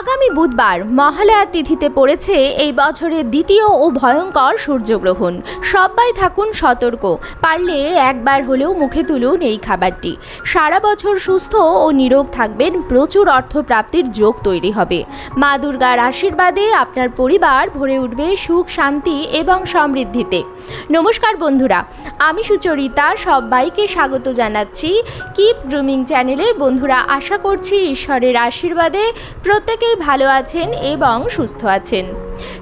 আগামী বুধবার মহালয়া তিথিতে পড়েছে এই বছরের দ্বিতীয় ও ভয়ঙ্কর সূর্যগ্রহণ। সবাই থাকুন সতর্ক, পারলে একবার হলেও মুখে তুলুন এই খাবারটি। সারা বছর সুস্থ ও নিরোগ থাকবেন, প্রচুর অর্থপ্রাপ্তির যোগ তৈরি হবে। মা দুর্গার আশীর্বাদে আপনার পরিবার ভরে উঠবে সুখ, শান্তি এবং সমৃদ্ধিতে। নমস্কার বন্ধুরা, আমি সুচরিতা, সবাইকে স্বাগত জানাচ্ছি। কিপ গ্রুমিং চ্যানেলে বন্ধুরা আশা করছি ঈশ্বরের আশীর্বাদে ভালো আছেন এবং সুস্থ আছেন।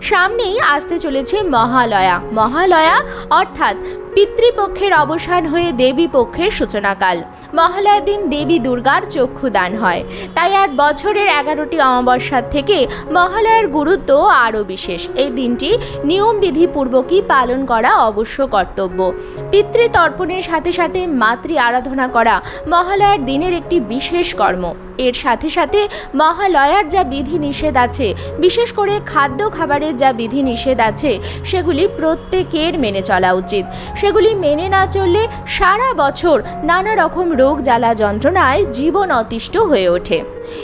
সামনেই আসতে চলেছে মহালয়া। মহালয়া অর্থাৎ পিতৃপক্ষের অবসান হয়ে দেবী পক্ষের সূচনাকাল। মহালয়ার দিন দেবী দুর্গার চক্ষুদান হয়। তাই আর বছরের এগারোটি অমাবস্যার থেকে মহালয়ার গুরুত্ব আরও বিশেষ। এই দিনটি নিয়মবিধিপূর্বকই পালন করা অবশ্য কর্তব্য। পিতৃতর্পণের সাথে সাথে মাতৃ আরাধনা করা মহালয়ার দিনের একটি বিশেষ কর্ম। এর সাথে সাথে মহালয়ার যা বিধি নিষেধ আছে, বিশেষ করে খাদ্য খাবারের যা বিধি নিষেধ আছে, সেগুলি প্রত্যেকের মেনে চলা উচিত। সেগুলি মেনে না চললে সারা বছর নানা রকম রোগ জ্বালা যন্ত্রণায় জীবন অতিষ্ঠ হয়ে ওঠে।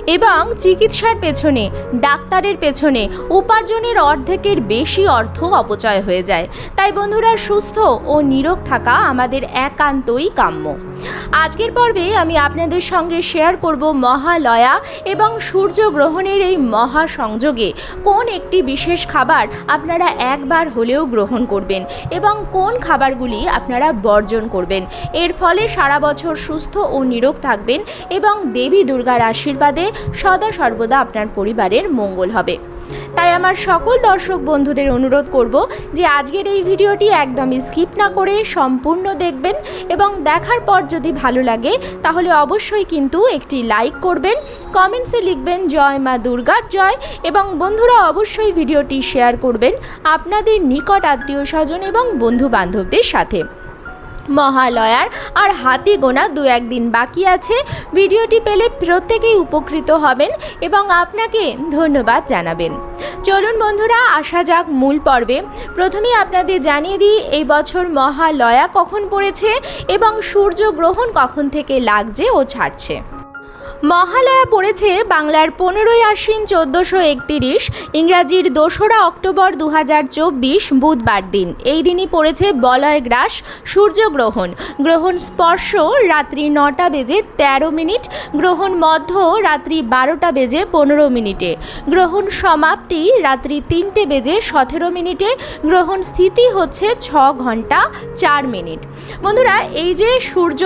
এবং চিকিৎসার পেছনে, ডাক্তারের পেছনে উপার্জনের অর্ধেকের বেশি অর্থ অপচয় হয়ে যায়। তাই বন্ধুরা, সুস্থ ও নিরোগ থাকা আমাদের একান্তই কাম্য। আজকের পর্বে আমি আপনাদের সঙ্গে শেয়ার করব মহালয়া এবং সূর্যগ্রহণের এই মহা সংযোগে কোন একটি বিশেষ খাবার আপনারা একবার হলেও গ্রহণ করবেন এবং কোন খাবারগুলি আপনারা বর্জন করবেন। এর ফলে সারা বছর সুস্থ ও নিরোগ থাকবেন এবং দেবী দুর্গার আশীর্বাদে সদা সর্বদা আপনার পরিবারের মঙ্গল হবে। তাই আমার সকল দর্শক বন্ধুদের অনুরোধ করব যে আজকের এই ভিডিওটি একদমই স্কিপ না করে সম্পূর্ণ দেখবেন এবং দেখার পর যদি ভালো লাগে তাহলে অবশ্যই কিন্তু একটি লাইক করবেন, কমেন্টসে লিখবেন, জয় মা দুর্গার জয় এবং বন্ধুরা অবশ্যই ভিডিওটি শেয়ার করবেন আপনাদের নিকট আত্মীয় স্বজন এবং বন্ধু বান্ধবদের সাথে। মহালয়ার আর হাতি গোনা দু একদিন বাকি আছে। ভিডিওটি পেলে প্রত্যেকেই উপকৃত হবেন এবং আপনাকে ধন্যবাদ জানাবেন। চলুন বন্ধুরা, আসা যাক মূল পর্বে। প্রথমে আপনাদের জানিয়ে দিই, এই বছর মহালয়া কখন পড়েছে এবং সূর্য গ্রহণ কখন থেকে লাগছে ও ছাড়ছে। মহালয়া পড়েছে বাংলার পনেরোই আশ্বিন চোদ্দোশো একতিরিশ, ইংরাজির দোসরা অক্টোবর দু বুধবার দিন। এই দিনই পড়েছে বলয় গ্রাস, সূর্যগ্রহণ। গ্রহণ স্পর্শ রাত্রি নটা বেজে তেরো মিনিট, গ্রহণ মধ্য রাত্রি বারোটা বেজে পনেরো মিনিটে। গ্রহণ সমাপ্তি রাত্রি তিনটে বেজে সতেরো মিনিটে, গ্রহণ স্থিতি হচ্ছে ছ ঘণ্টা চার মিনিট। বন্ধুরা, এই যে সূর্য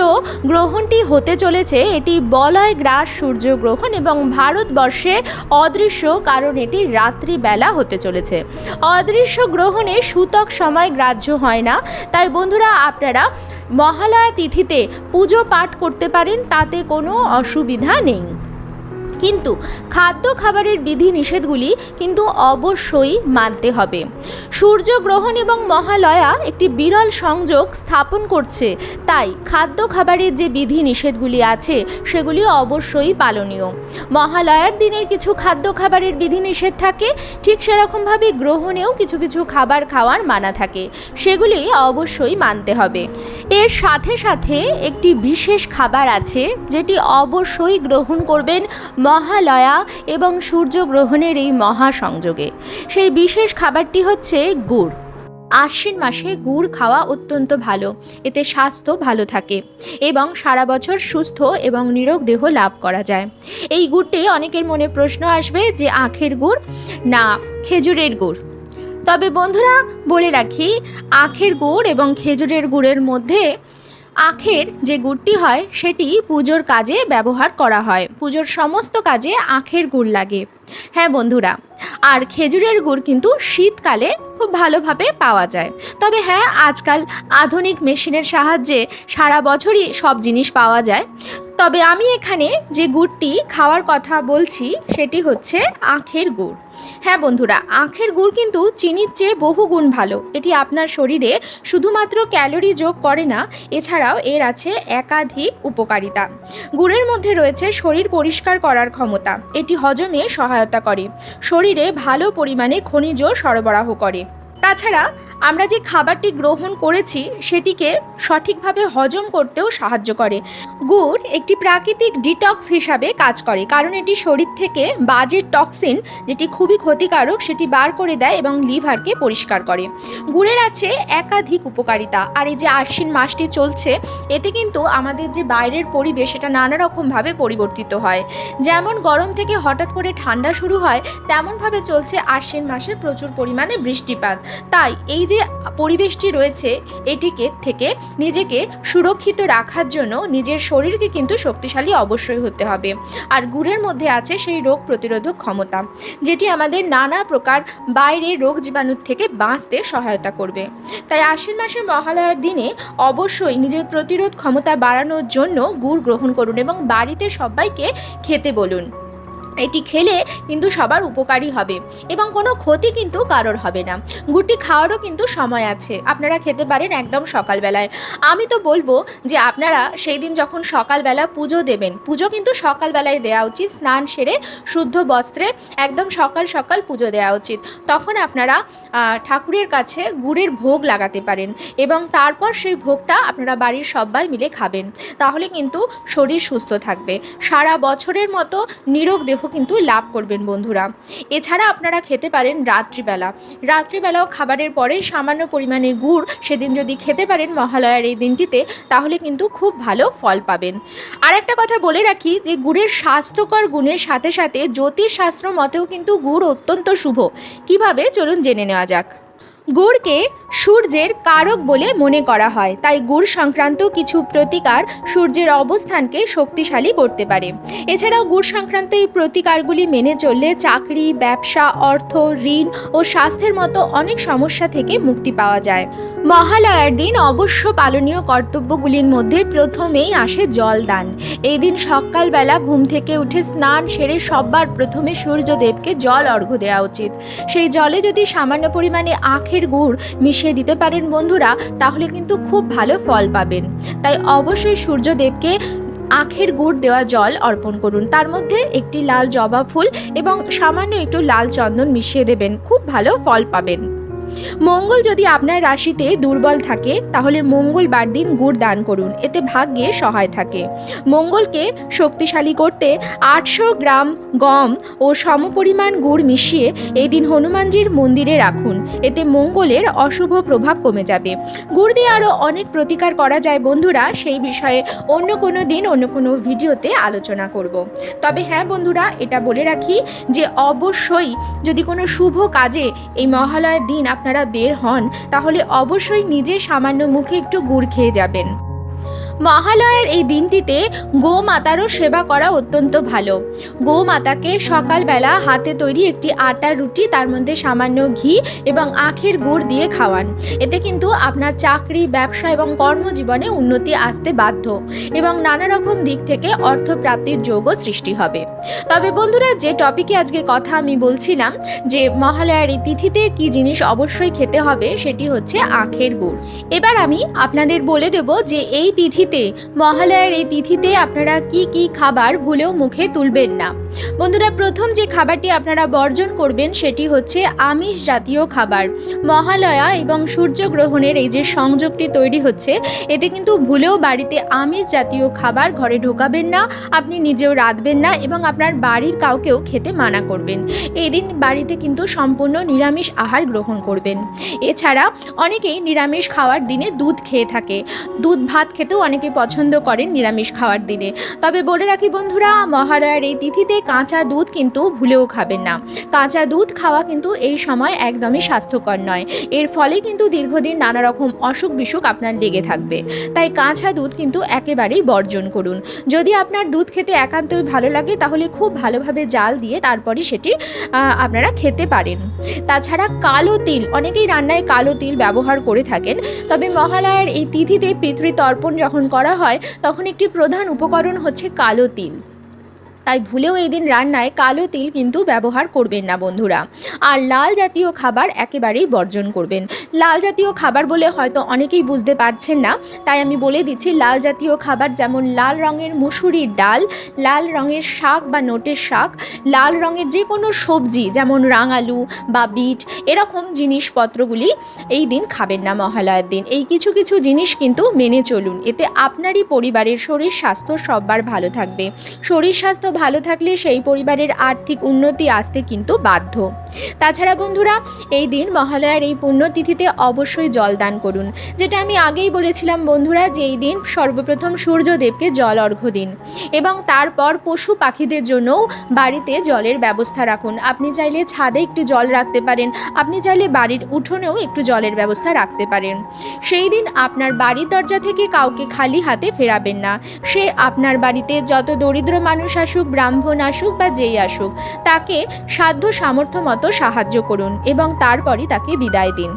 গ্রহণটি হতে চলেছে, এটি বলয় গ্রাস সূর্যগ্রহণ এবং ভারতবর্ষে অদৃশ্য, কারণ এটি রাত্রিবেলা হতে চলেছে। অদৃশ্য গ্রহণে সূতক সময় গ্রাহ্য হয় না। তাই বন্ধুরা, আপনারা মহালয়া তিথিতে পুজো পাঠ করতে পারেন, তাতে কোনো অসুবিধা নেই। কিন্তু খাদ্য খাবারের বিধি নিষেধগুলি কিন্তু অবশ্যই মানতে হবে। সূর্যগ্রহণ এবং মহালয়া একটি বিরল সংযোগ স্থাপন করছে, তাই খাদ্য খাবারের যে বিধি নিষেধগুলি আছে, সেগুলি অবশ্যই পালনীয়। মহালয়ার দিনের কিছু খাদ্য খাবারের বিধি নিষেধ থাকে, ঠিক সেরকমভাবে গ্রহণেও কিছু কিছু খাবার খাওয়ার মানা থাকে, সেগুলি অবশ্যই মানতে হবে। এর সাথে সাথে একটি বিশেষ খাবার আছে, যেটি অবশ্যই গ্রহণ করবেন মহালয়া এবং সূর্যগ্রহণের এই মহাসংযোগে। সেই বিশেষ খাবারটি হচ্ছে গুড়। আশ্বিন মাসে গুড় খাওয়া অত্যন্ত ভালো। এতে স্বাস্থ্য ভালো থাকে এবং সারা বছর সুস্থ এবং নিরোগ দেহ লাভ করা যায়। এই গুড়টি অনেকের মনে প্রশ্ন আসবে যে আখের গুড়? না, খেজুরের গুড়। তবে বন্ধুরা, বলে রাখি, আখের গুড় এবং খেজুরের গুড়ের মধ্যে আখের যে গুড়টি হয়, সেটি পুজোর কাজে ব্যবহার করা হয়। পুজোর সমস্ত কাজে আখের গুড় লাগে। হ্যাঁ বন্ধুরা, আর খেজুরের গুড় কিন্তু শীতকালে খুব ভালোভাবে পাওয়া যায়। তবে হ্যাঁ আজকাল আধুনিক মেশিনের সাহায্যে সারা বছরই সব জিনিস পাওয়া যায়। তবে আমি এখানে যে গুড়টি খাওয়ার কথা বলছি, সেটি হচ্ছে আখের গুড়। হ্যাঁ বন্ধুরা, আখের গুড় কিন্তু চিনির চেয়ে বহু গুণ ভালো। এটি আপনার শরীরে শুধুমাত্র ক্যালোরি যোগ করে না, এছাড়াও এর আছে একাধিক উপকারিতা। গুড়ের মধ্যে রয়েছে শরীর পরিষ্কার করার ক্ষমতা। এটি হজমে সহায়তা করে। শরীরে ভালো পরিমাণে খনিজ সরবরাহ করে। তাছাড়া আমরা যে খাবারটি গ্রহণ করেছি, সেটিকে সঠিকভাবে হজম করতেও সাহায্য করে। গুড় একটি প্রাকৃতিক ডিটক্স হিসাবে কাজ করে, কারণ এটি শরীর থেকে বাজে টক্সিন, যেটি খুবই ক্ষতিকারক, সেটি বার করে দেয় এবং লিভারকে পরিষ্কার করে। গুড়ের আছে একাধিক উপকারিতা, আর এই যে আশ্বিন মাসটি চলছে, এতে কিন্তু আমাদের যে বাইরের পরিবেশ, সেটা নানা রকমভাবে পরিবর্তিত হয়। যেমন গরম থেকে হঠাৎ করে ঠান্ডা শুরু হয়, তেমনভাবে চলছে আশ্বিন মাসে প্রচুর পরিমাণে বৃষ্টিপাত। তাই এই যে পরিবেশটি রয়েছে, এটিকে থেকে নিজেকে সুরক্ষিত রাখার জন্য নিজের শরীরকে কিন্তু শক্তিশালী অবশ্যই হতে হবে। আর গুড়ের মধ্যে আছে সেই রোগ প্রতিরোধক ক্ষমতা, যেটি আমাদের নানা প্রকার বাইরে রোগ জীবাণুর থেকে বাঁচতে সহায়তা করবে। তাই আশ্বিন মাসের মহালয়ার দিনে অবশ্যই নিজের প্রতিরোধ ক্ষমতা বাড়ানোর জন্য গুড় গ্রহণ করুন এবং বাড়িতে সবাইকে খেতে বলুন। এটি খেলে কিন্তু সবার উপকারী হবে এবং কোনো ক্ষতি কিন্তু কারোর হবে না। গুড়টি খাওয়ারও কিন্তু সময় আছে। আপনারা খেতে পারেন একদম সকালবেলায়। আমি তো বলব যে আপনারা সেই দিন যখন সকালবেলা পুজো দেবেন, পুজো কিন্তু সকালবেলায় দেওয়া উচিত। স্নান সেরে শুদ্ধ বস্ত্রে একদম সকাল সকাল পুজো দেওয়া উচিত। তখন আপনারা ঠাকুরের কাছে গুড়ের ভোগ লাগাতে পারেন এবং তারপর সেই ভোগটা আপনারা বাড়ির সবাই মিলে খাবেন। তাহলে কিন্তু শরীর সুস্থ থাকবে। সারা বছরের মতো নিরোগ দেহ কিন্তু লাভ করবেন বন্ধুরা। এছাড়া আপনারা খেতে পারেন রাত্রিবেলা। রাত্রিবেলাও খাবারের পরে সামান্য পরিমাণে গুড় সেদিন যদি খেতে পারেন মহালয়ার এই দিনটিতে, তাহলে কিন্তু খুব ভালো ফল পাবেন। আর একটা কথা বলে রাখি যে, গুড়ের স্বাস্থ্যকর গুণের সাথে সাথে জ্যোতিষশাস্ত্র মতেও কিন্তু গুড় অত্যন্ত শুভ। কীভাবে? চলুন জেনে নেওয়া যাক। গুড়কে সূর্যের কারক বলে মনে করা হয়। তাই গুড় সংক্রান্ত কিছু প্রতিকার সূর্যের অবস্থানকে শক্তিশালী করতে পারে। এছাড়াও গুড় সংক্রান্ত এই প্রতিকারগুলি মেনে চললে চাকরি, ব্যবসা, অর্থ, ঋণ ও স্বাস্থ্যের মতো অনেক সমস্যা থেকে মুক্তি পাওয়া যায়। মহালয়ার দিন অবশ্য পালনীয় কর্তব্যগুলির মধ্যে প্রথমেই আসে জল দান এই দিন সকালবেলা ঘুম থেকে উঠে স্নান সেরে সববার প্রথমে সূর্যদেবকে জল অর্ঘ্য দেওয়া উচিত। সেই জলে যদি সামান্য পরিমাণে আখের গুড় মিশিয়ে দিতে পারেন বন্ধুরা, তাহলে কিন্তু খুব ভালো ফল পাবেন। তাই অবশ্যই সূর্যদেবকে আখের গুড় দেওয়া জল অর্পণ করুন। তার মধ্যে একটি লাল জবা ফুল এবং সামান্য একটু লাল চন্দন মিশিয়ে দেবেন। খুব ভালো ফল পাবেন। মঙ্গল যদি আপনার রাশিতে দুর্বল থাকে, তাহলে মঙ্গলবার দিন গুড় দান করুন। এতে ভাগ্যে সহায় থাকে। মঙ্গলকে শক্তিশালী করতে আটশো গ্রাম গম ও সমপরিমাণ গুড় মিশিয়ে এই দিন হনুমানজির মন্দিরে রাখুন। এতে মঙ্গলের অশুভ প্রভাব কমে যাবে। গুড় দিয়ে আরও অনেক প্রতিকার করা যায় বন্ধুরা, সেই বিষয়ে অন্য কোনো দিন অন্য কোনো ভিডিওতে আলোচনা করব। তবে হ্যাঁ বন্ধুরা, এটা বলে রাখি যে অবশ্যই যদি কোনো শুভ কাজে এই মহালয়ার দিন আপনারা বের হন তাহলে অবশ্যই নিজে সামান্য মুখে একটু গুড় খেয়ে যাবেন। মহালয়ার এই দিনটিতে গোমাতারও সেবা করা অত্যন্ত ভালো। গোমাতাকে সকালবেলা হাতে তৈরি একটি আটার রুটি, তার মধ্যে সামান্য ঘি এবং আখের গুড় দিয়ে খাওয়ান। এতে কিন্তু আপনার চাকরি, ব্যবসা এবং কর্মজীবনে উন্নতি আসতে বাধ্য এবং নানা রকম দিক থেকে অর্থপ্রাপ্তির যোগও সৃষ্টি হবে। তবে বন্ধুরা, যে টপিকে আজকে কথা আমি বলছিলাম, যে মহালয়ার এই তিথিতে কি জিনিস অবশ্যই খেতে হবে, সেটি হচ্ছে আখের গুড়। এবার আমি আপনাদের বলে দেব যে এই তিথিতে মহালয়ার এই তিথিতে আপনারা কি কি খাবার ভুলেও মুখে তুলবেন না। বন্ধুরা, প্রথম যে খাবারটি আপনারা বর্জন করবেন সেটি হচ্ছে আমিষ জাতীয় খাবার। মহালয়া এবং সূর্যগ্রহণের এই যে সংযোগটি তৈরি হচ্ছে, এতে কিন্তু ভুলেও বাড়িতে আমিষ জাতীয় খাবার ঘরে ঢোকাবেন না, আপনি নিজেও রাঁধবেন না এবং আপনার বাড়ির কাউকেও খেতে মানা করবেন। এই দিন বাড়িতে কিন্তু সম্পূর্ণ নিরামিষ আহার গ্রহণ করবেন। এছাড়া অনেকেই নিরামিষ খাওয়ার দিনে দুধ খেয়ে থাকে। দুধ ভাত খেতেও অনেকে পছন্দ করেন নিরামিষ খাওয়ার দিনে। তবে বলে রাখি বন্ধুরা, মহালয়ার এই তিথিতে কাঁচা দুধ কিন্তু ভুলেও খাবেন না। কাঁচা দুধ খাওয়া কিন্তু এই সময় একদমই স্বাস্থ্যকর নয়। এর ফলে কিন্তু দীর্ঘদিন নানা রকম অসুখ বিসুখ আপনার লেগে থাকবে। তাই কাঁচা দুধ কিন্তু একেবারেই বর্জন করুন। যদি আপনার দুধ খেতে একান্তই ভালো লাগে, তাহলে খুব ভালোভাবে জাল দিয়ে তারপরে সেটি আপনারা খেতে পারেন। তাছাড়া কালো তিল, অনেকেই রান্নায় কালো তিল ব্যবহার করে থাকেন। তবে মহালয়ার এই তিথিতে পিতৃতর্পণ যখন করা হয়, তখন একটি প্রধান উপকরণ হচ্ছে কালো তিল। তাই ভুলেও এই দিন রান্নায় কালো তিল কিন্তু ব্যবহার করবেন না বন্ধুরা। আর লাল জাতীয় খাবার একেবারেই বর্জন করবেন। লাল জাতীয় খাবার বলে হয়তো অনেকেই বুঝতে পারছেন না, তাই আমি বলে দিচ্ছি লাল জাতীয় খাবার যেমন লাল রঙের মুসুরির ডাল, লাল রঙের শাক বা নোটের শাক, লাল রঙের যে কোনো সবজি যেমন রাঙালু বা বিট, এরকম জিনিসপত্রগুলি এই দিন খাবেন না মহালয়ার দিন। এই কিছু কিছু জিনিস কিন্তু মেনে চলুন, এতে আপনারই পরিবারের শরীর স্বাস্থ্য সববার ভালো থাকবে। শরীর স্বাস্থ্য ভালো থাকলে সেই পরিবারের আর্থিক উন্নতি আসতে কিন্তু বাধ্য। তাছাড়া বন্ধুরা, এই দিন মহালয়ার এই পুণ্যতিথিতে অবশ্যই জল দান করুন। যেটা আমি আগেই বলেছিলাম বন্ধুরা যে এই দিন সর্বপ্রথম সূর্যদেবকে জল অর্ঘ্য দিন এবং তারপর পশু পাখিদের জন্যও বাড়িতে জলের ব্যবস্থা রাখুন। আপনি চাইলে ছাদে একটু জল রাখতে পারেন, আপনি চাইলে বাড়ির উঠোনেও একটু জলের ব্যবস্থা রাখতে পারেন। সেই দিন আপনার বাড়ির দরজা থেকে কাউকে খালি হাতে ফেরাবেন না। সে আপনার বাড়িতে যত দরিদ্র মানুষ আসুক, ব্রাহ্মণ আসুক বা যেই আসুক, তাকে সাধ্য সামর্থ্য মতো সাহায্য করুন এবং তারপরই তাকে বিদায় দিন।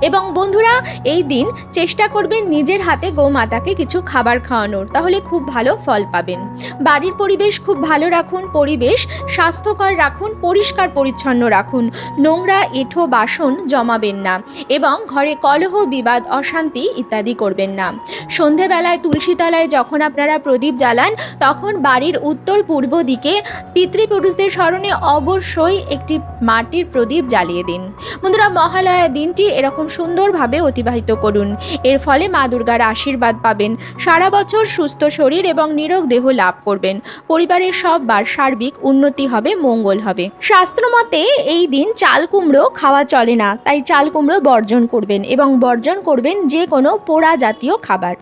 এবং বন্ধুরা, এই দিন চেষ্টা করবেন নিজের হাতে গোমাতাকে কিছু খাবার খাওয়ানোর। তাহলে খুব ভালো ফল পাবেন। বাড়ির পরিবেশ খুব ভালো রাখুন, পরিবেশ স্বাস্থ্যকর রাখুন, পরিষ্কার পরিচ্ছন্ন রাখুন। নোংরা, এঁঠো বাসন জমাবেন না এবং ঘরে কলহ, বিবাদ, অশান্তি ইত্যাদি করবেন না। সন্ধেবেলায়, তুলসীতলায় যখন আপনারা প্রদীপ জ্বালান, তখন বাড়ির উত্তর পূর্ব দিকে পিতৃপুরুষদের স্মরণে অবশ্যই একটি মাটির প্রদীপ জ্বালিয়ে দিন। বন্ধুরা, মহালয়া দিনটি এরকম সুন্দরভাবে অতিবাহিত করুন। এর ফলে মা দুর্গার আশীর্বাদ পাবেন। সারা বছর সুস্থ শরীর এবং নিরোগ দেহ লাভ করবেন। পরিবারের সববার সার্বিক উন্নতি হবে, মঙ্গল হবে। শাস্ত্রমতে এই দিন চাল কুমড়ো খাওয়া চলে না, তাই চাল কুমড়ো বর্জন করবেন এবং বর্জন করবেন যে কোনো পোড়া জাতীয় খাবার।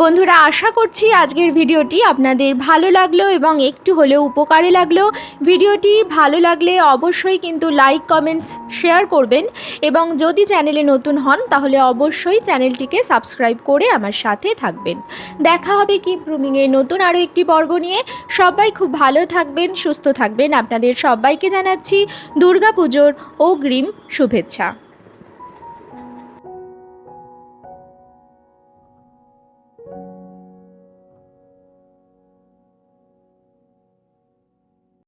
বন্ধুরা, আশা করছি আজকের ভিডিওটি আপনাদের ভালো লাগল এবং একটু হলেও উপকারে লাগল। ভিডিওটি ভালো লাগলে অবশ্যই কিন্তু লাইক, কমেন্টস, শেয়ার করবেন এবং যদি চ্যানেলে নতুন হন, তাহলে অবশ্যই চ্যানেলটিকে সাবস্ক্রাইব করে আমার সাথে থাকবেন। দেখা হবে কি গ্রুমিংয়ের নতুন আরও একটি পর্ব নিয়ে। সবাই খুব ভালো থাকবেন, সুস্থ থাকবেন। আপনাদের সবাইকে জানাচ্ছি দুর্গাপুজোর অগ্রিম শুভেচ্ছা।